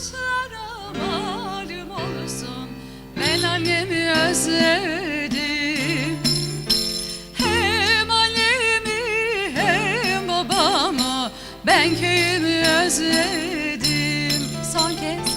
kuşlara malum olsun Ben annemi özledim. Hem annemi hem babamı Ben köyümü özledim. Son kez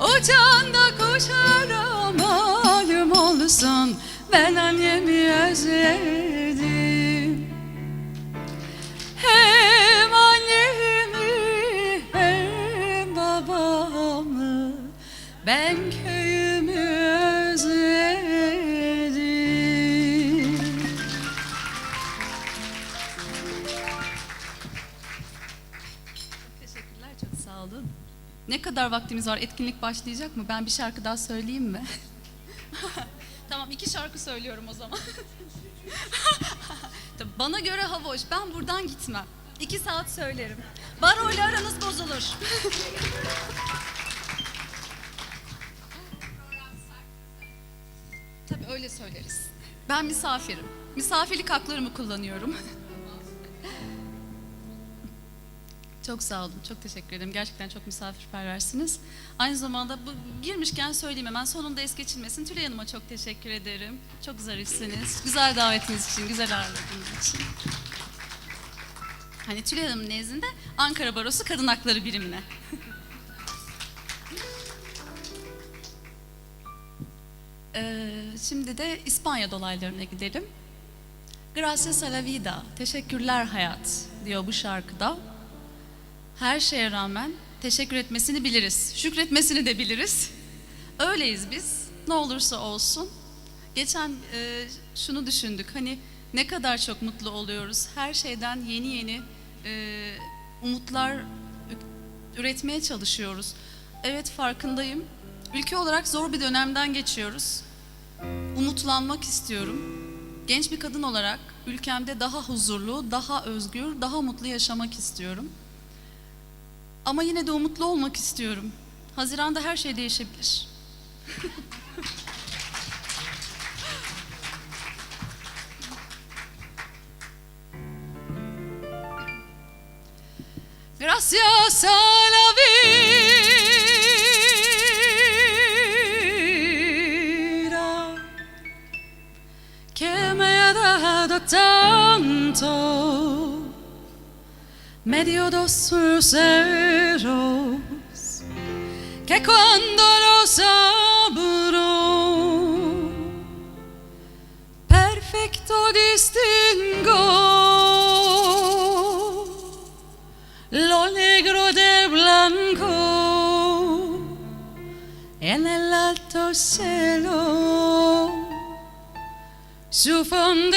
Uçan da kuşlara malum olsun Ben annemi özledim olun. Ne kadar vaktimiz var? Etkinlik başlayacak mı? Ben bir şarkı daha söyleyeyim mi? tamam iki şarkı söylüyorum o zaman. Bana göre hava hoş. Ben buradan gitmem. İki saat söylerim. Baroyla aranız bozulur. Tabii öyle söyleriz. Ben misafirim. Misafirlik haklarımı kullanıyorum. Çok sağ olun, çok teşekkür ederim. Gerçekten çok misafirperversiniz. Aynı zamanda bu girmişken söyleyeyim hemen sonunda es geçilmesin. Tülay Hanım'a çok teşekkür ederim. Çok zarifsiniz. Güzel davetiniz için, güzel ağırladığınız için. Hani Tülay Hanım nezdinde Ankara Barosu Kadın Hakları Birimine. Ee, şimdi de İspanya dolaylarına gidelim. Gracias a la vida, teşekkürler hayat diyor bu şarkıda. Her şeye rağmen teşekkür etmesini biliriz. Şükretmesini de biliriz. Öyleyiz biz. Ne olursa olsun. Geçen e, şunu düşündük. Hani ne kadar çok mutlu oluyoruz. Her şeyden yeni yeni e, umutlar üretmeye çalışıyoruz. Evet farkındayım. Ülke olarak zor bir dönemden geçiyoruz. Umutlanmak istiyorum. Genç bir kadın olarak ülkemde daha huzurlu, daha özgür, daha mutlu yaşamak istiyorum. Ama yine de umutlu olmak istiyorum. Haziranda her şey değişebilir. Gracias a la vida que me ha dado tanto me dio dos luceros que cuando los abro perfecto distingo lo negro de blanco en el alto cielo. Su fondeado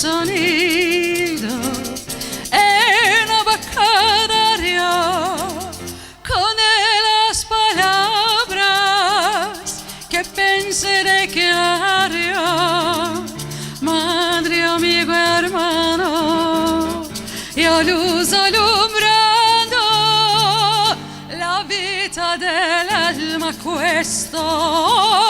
sonido en abacadario con las palabras que pensé de que haría, madre, amigo, hermano, y a luz alumbrando la vita del alma questo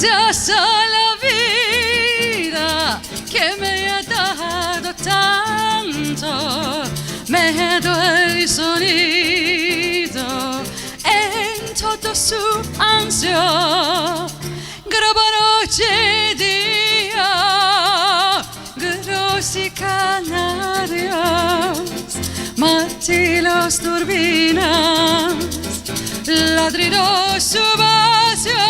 Gracias a la vida que me ha dado tanto, me doy sonido en todo su ansia. Graba noche día, grossi canarios, matilos turbinas, ladridos subacios,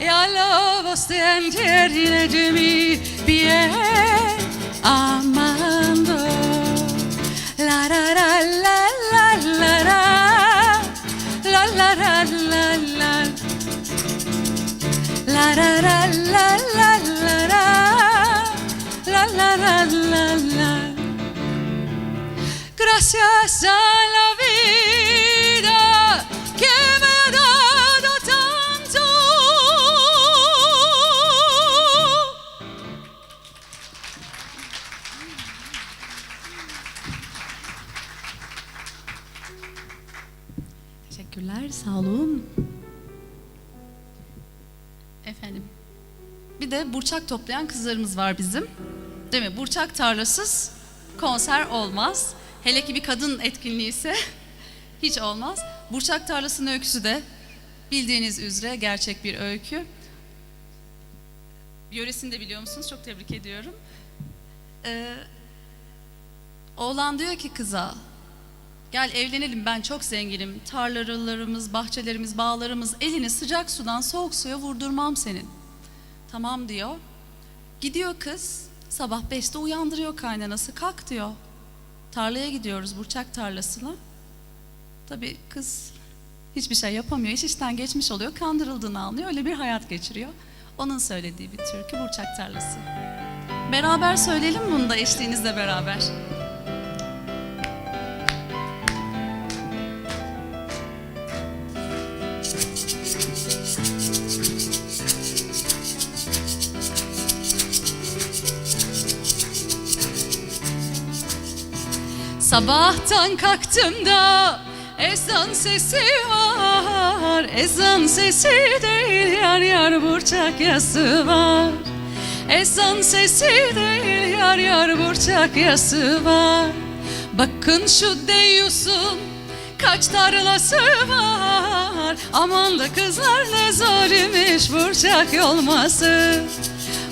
y a la voz de entierre de mi piel amando. La la la la la la la la la la la la La la la la la la la la la la la la Gracias a De burçak toplayan kızlarımız var bizim. Değil mi? Burçak tarlasız konser olmaz. Hele ki bir kadın etkinliği ise hiç olmaz. Burçak tarlasının öyküsü de bildiğiniz üzere gerçek bir öykü. Yöresini de biliyor musunuz? Çok tebrik ediyorum. Ee, oğlan diyor ki kıza, Gel evlenelim ben çok zenginim. Tarlalarımız, bahçelerimiz, bağlarımız elini sıcak sudan soğuk suya vurdurmam senin. Tamam diyor. Gidiyor kız. Sabah beşte uyandırıyor kaynanası. Kalk diyor. Tarlaya gidiyoruz Burçak tarlasına. Tabii kız hiçbir şey yapamıyor. İş işten geçmiş oluyor. Kandırıldığını anlıyor. Öyle bir hayat geçiriyor. Onun söylediği bir türkü Burçak tarlası. Beraber söyleyelim bunu da eşliğinizle beraber. Sabahtan kalktım da ezan sesi var. Ezan sesi değil yar yar burçak yası var. Ezan sesi değil yar yar burçak yası var. Bakın şu deyyusun kaç tarlası var. Aman da kızlar ne zor imiş burçak yolması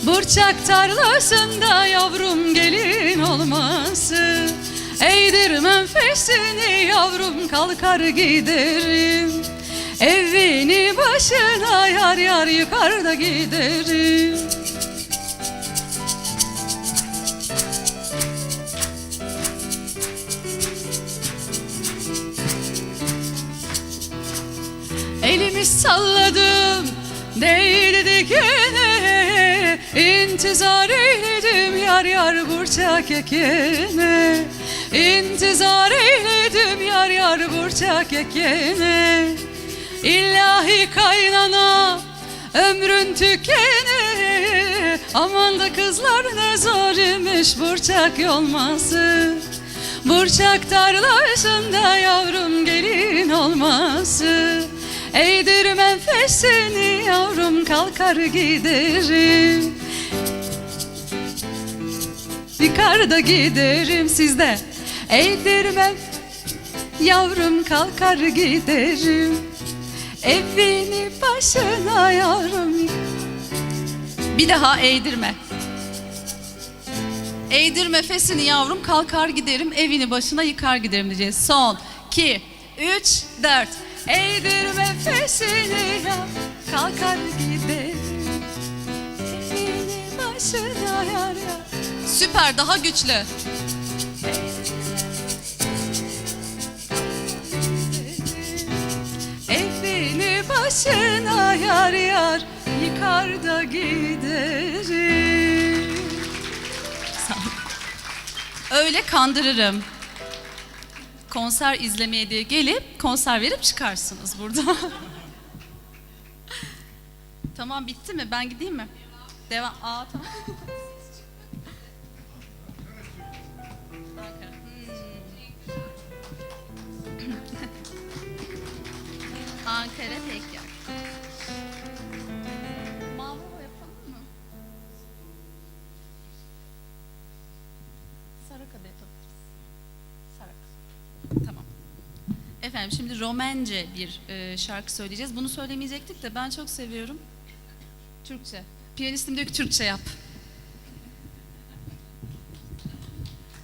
Burçak tarlasında yavrum gelin olması Eğdirmem fesini yavrum kalkar giderim. Evini başına yar yar yukarıda giderim. Elimi salladım değdi dikene. İntizar eyledim yar yar burçak ekene İntizar eyledim yar yar burçak ekene. İlahi kaynana ömrün tükene. Aman da kızlar ne zor imiş burçak yolması. Burçak tarlasında yavrum gelin olması. Eğdirmem fesini yavrum kalkar giderim. Yukarıda giderim sizde Eğdirmem yavrum kalkar giderim Evini başına yavrum Bir daha eğdirme Eğdirme fesini yavrum kalkar giderim evini başına yıkar giderim diyeceğiz. Son, iki, üç, dört. Eğdirme fesini yavrum kalkar giderim evini başına yar. Süper daha güçlü. Başına yar yar yıkar da giderim. Öyle kandırırım. Konser izlemeye diye gelip konser verip çıkarsınız burada. tamam bitti mi? Ben gideyim mi? Devam. Aa tamam. Ankara. Hmm. Efendim şimdi Romence bir e, şarkı söyleyeceğiz. Bunu söylemeyecektik de ben çok seviyorum. Türkçe. Piyanistim diyor ki Türkçe yap.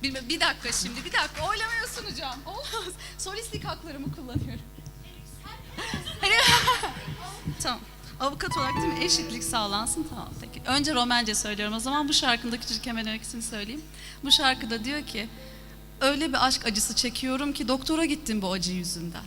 Bir, bir dakika şimdi, bir dakika. Oylamaya sunacağım. Olmaz. Solistlik haklarımı kullanıyorum. Tamam. Avukat olarak değil mi? Eşitlik sağlansın. Tamam peki. Önce Romence söylüyorum o zaman. Bu şarkının küçücük hemen öyküsünü söyleyeyim. Bu şarkıda diyor ki öyle bir aşk acısı çekiyorum ki doktora gittim bu acı yüzünden.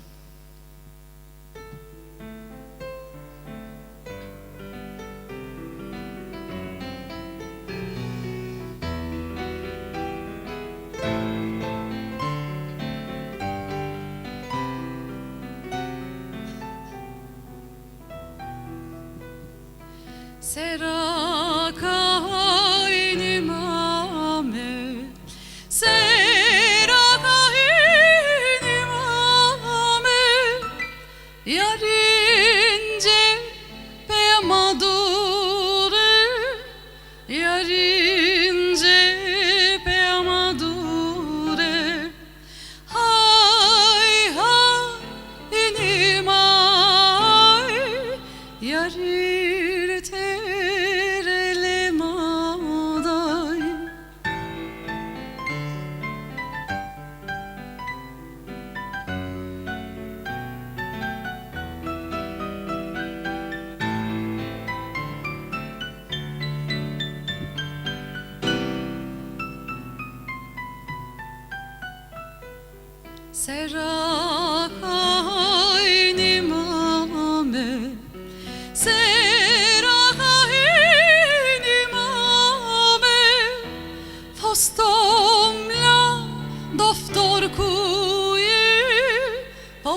Sera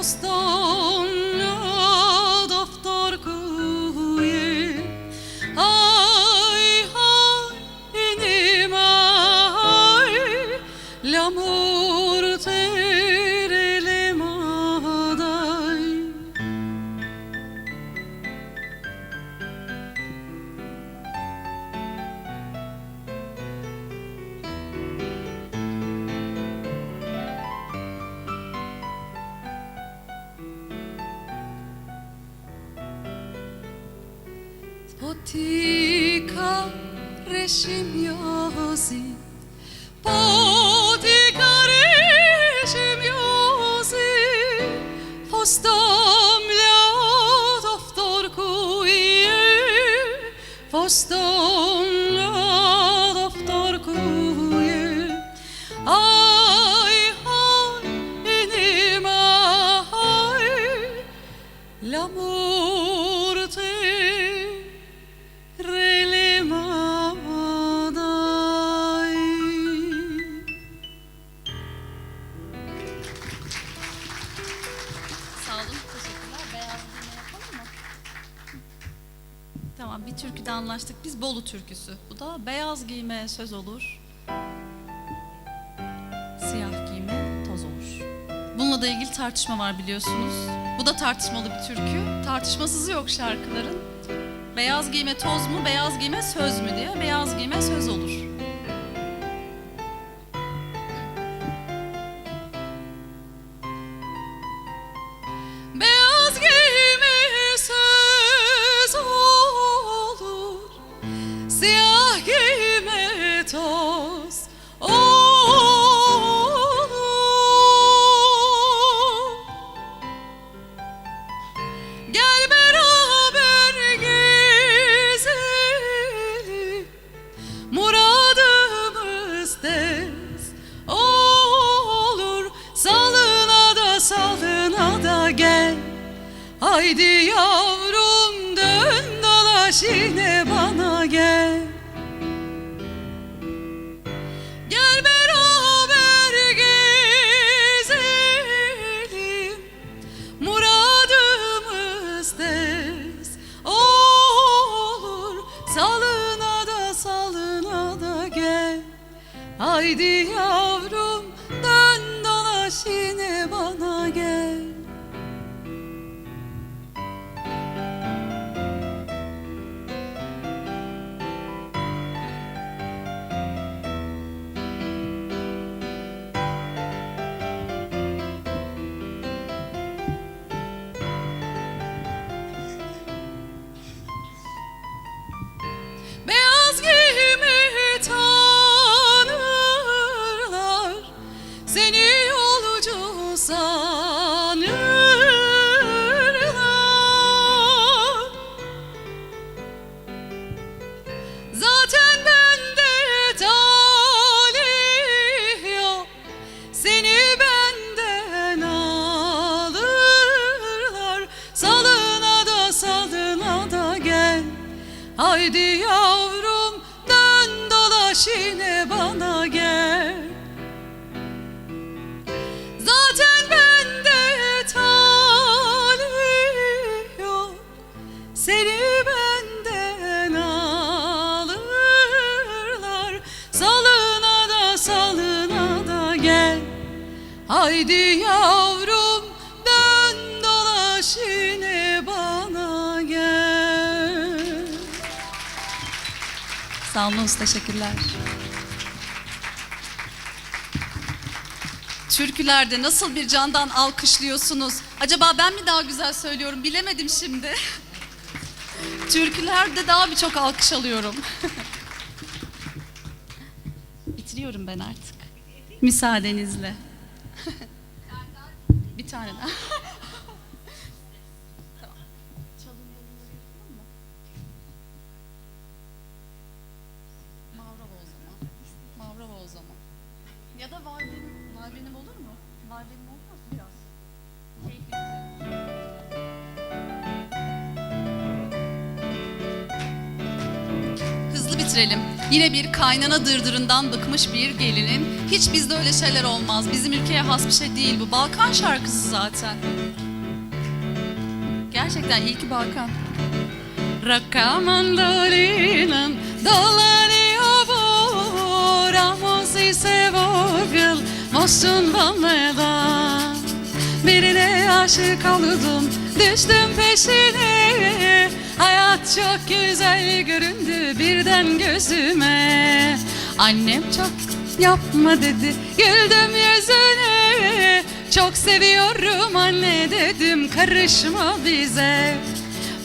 House. symbiosis. Tamam, bir türküde anlaştık. Biz Bolu türküsü. Bu da beyaz giyme söz olur. Siyah giyme toz olur. Bununla da ilgili tartışma var biliyorsunuz. Bu da tartışmalı bir türkü. Tartışmasızı yok şarkıların. Beyaz giyme toz mu, beyaz giyme söz mü diye. Beyaz giyme söz olur. Salına da salına da gel. Haydi yavrum dön dolaş yine seni yolcu san. Haydi yavrum dön dolaş yine bana gel Sağ olun teşekkürler. Türkülerde nasıl bir candan alkışlıyorsunuz? Acaba ben mi daha güzel söylüyorum bilemedim şimdi. Türkülerde daha birçok alkış alıyorum. Bitiriyorum ben artık. Müsaadenizle. Tane daha. O zaman. Mavrava o zaman. Ya da var benim, var benim olur mu? Var benim olmaz biraz? Keyifli. Bitirelim. Yine bir kaynana dırdırından bıkmış bir gelinin. Hiç bizde öyle şeyler olmaz. Bizim ülkeye has bir şey değil bu. Balkan şarkısı zaten. Gerçekten iyi ki Balkan. Rakamandolinan dolanıyor bu Ramos ise vogel Mosun Birine aşık oldum Düştüm peşine Hayat çok güzel göründü birden gözüme. Annem çok yapma dedi Güldüm yüzüne. Çok seviyorum anne dedim Karışma bize.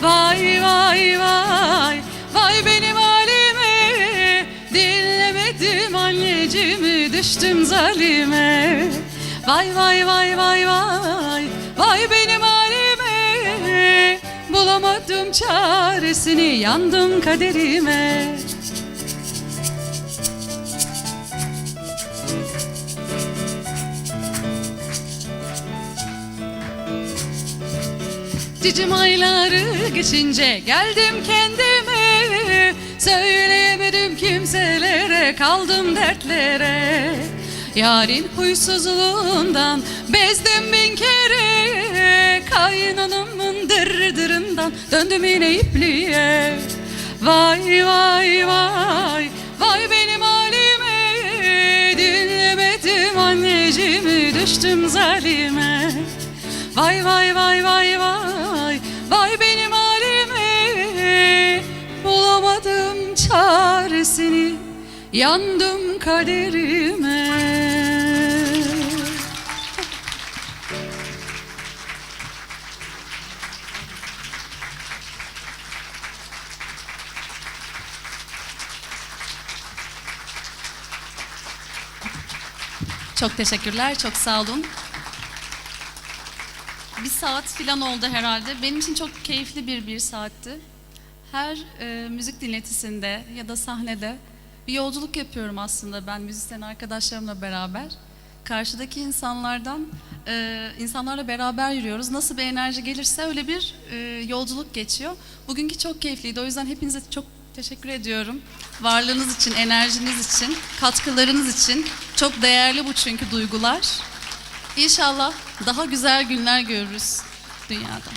Vay vay vay Vay benim halime. Dinlemedim anneciğimi Düştüm zalime. Vay vay vay vay vay Vay Bulamadım çaresini Yandım kaderime. Cicim ayları geçince geldim kendime. Söyleyemedim kimselere kaldım dertlere. Yarın huysuzluğundan bezdim bin kere Kaynanamın dırdırından döndüm yine ipliğe. Vay vay vay vay benim halime. Dinlemedim anneciğimi düştüm zalime. Vay vay vay vay vay Vay benim halime. Bulamadım çaresini Yandım kaderime Çok teşekkürler, çok sağ olun. Bir saat falan oldu herhalde. Benim için çok keyifli bir bir saatti. Her e, müzik dinletisinde ya da sahnede bir yolculuk yapıyorum aslında ben müzisyen arkadaşlarımla beraber. Karşıdaki insanlardan, e, insanlarla beraber yürüyoruz. Nasıl bir enerji gelirse öyle bir e, yolculuk geçiyor. Bugünkü çok keyifliydi. O yüzden hepinize çok teşekkür ediyorum. Varlığınız için, enerjiniz için, katkılarınız için. Çok değerli bu çünkü duygular. İnşallah daha güzel günler görürüz dünyada.